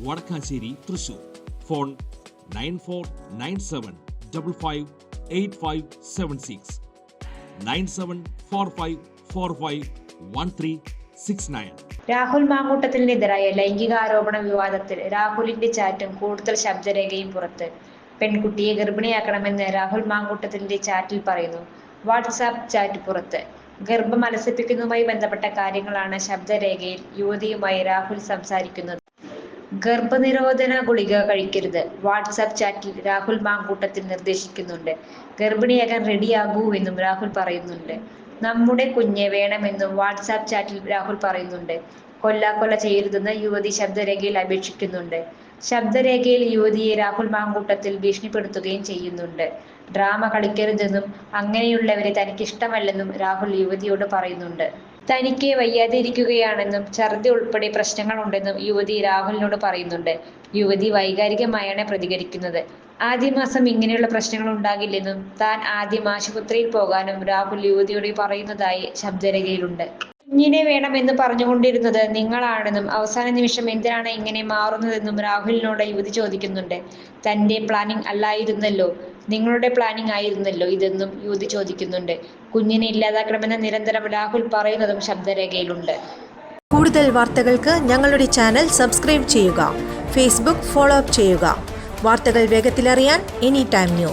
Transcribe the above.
Vadakkanchery Thrissur. Phone nine four nine seven double five eight five seven six. Nine seven four five four five one three six nine. Rahul മാങ്കൂട്ടത്തിനെതിരായ ലൈംഗികാരോപണ വിവാദത്തിൽ രാഹുലിന്റെ ചാറ്റും കൂടുതൽ ശബ്ദരേഖയും പുറത്ത്. പെൺകുട്ടിയെ ഗർഭിണിയാക്കണമെന്ന് രാഹുൽ മാങ്കൂട്ടത്തിന്റെ ചാറ്റിൽ പറയുന്നു. WhatsApp chat പുറത്ത്. ഗർഭം അലസിപ്പിക്കുന്നതുമായി ബന്ധപ്പെട്ട കാര്യങ്ങളാണ് ശബ്ദരേഖയിൽ യുവതിയുമായി രാഹുൽ സംസാരിക്കുന്നത്. ഗർഭനിരോധന ഗുളിക കഴിക്കരുത്. വാട്സാപ്പ് ചാറ്റിൽ രാഹുൽ മാങ്കൂട്ടത്തിൽ നിർദ്ദേശിക്കുന്നുണ്ട്. ഗർഭിണിയാകാൻ റെഡിയാകൂ എന്നും രാഹുൽ പറയുന്നുണ്ട്. നമ്മുടെ കുഞ്ഞെ വേണമെന്നും വാട്സാപ്പ് ചാറ്റിൽ രാഹുൽ പറയുന്നുണ്ട്. കൊല്ലാക്കൊല ചെയ്യരുതെന്ന് യുവതി ശബ്ദരേഖയിൽ അപേക്ഷിക്കുന്നുണ്ട്. ശബ്ദരേഖയിൽ യുവതിയെ രാഹുൽ മാങ്കൂട്ടത്തിൽ ഭീഷണിപ്പെടുത്തുകയും ചെയ്യുന്നുണ്ട്. ഡ്രാമ കളിക്കരുതെന്നും അങ്ങനെയുള്ളവരെ തനിക്കിഷ്ടമല്ലെന്നും രാഹുൽ യുവതിയോട് പറയുന്നുണ്ട്. തനിക്ക് വയ്യാതെ ഇരിക്കുകയാണെന്നും ഛർദി ഉൾപ്പെടെ പ്രശ്നങ്ങളുണ്ടെന്നും യുവതി രാഹുലിനോട് പറയുന്നുണ്ട്. യുവതി വൈകാരികമായാണ് പ്രതികരിക്കുന്നത്. ആദ്യ മാസം ഇങ്ങനെയുള്ള പ്രശ്നങ്ങൾ ഉണ്ടാകില്ലെന്നും താൻ ആദ്യം ആശുപത്രിയിൽ പോകാനും രാഹുൽ യുവതിയോട് പറയുന്നതായി ശബ്ദരേഖയിലുണ്ട്. കുഞ്ഞിനെ വേണമെന്ന് പറഞ്ഞുകൊണ്ടിരുന്നത് നിങ്ങളാണെന്നും അവസാന നിമിഷം എന്തിനാണ് ഇങ്ങനെ മാറുന്നതെന്നും രാഹുലിനോട് യുവതി ചോദിക്കുന്നുണ്ട്. തന്റെ പ്ലാനിംഗ് അല്ലായിരുന്നല്ലോ. നിങ്ങളുടെ പ്ലാനിംഗ് ആയിരുന്നല്ലോ ഇതെന്നും യുവതി ചോദിക്കുന്നുണ്ട്. കുഞ്ഞിനെ ഇല്ലാതാക്കണമെന്ന് നിരന്തരം രാഹുൽ പറയുന്നതും ശബ്ദരേഖയിലുണ്ട്. കൂടുതൽ വാർത്തകൾക്ക് ഞങ്ങളുടെ ചാനൽ സബ്സ്ക്രൈബ് ചെയ്യുക ഫേസ്ബുക്ക് ഫോളോ അപ്പ് ചെയ്യുക. വാർത്തകൾ വേഗത്തിലറിയാൻ എനി ടൈം ന്യൂസ്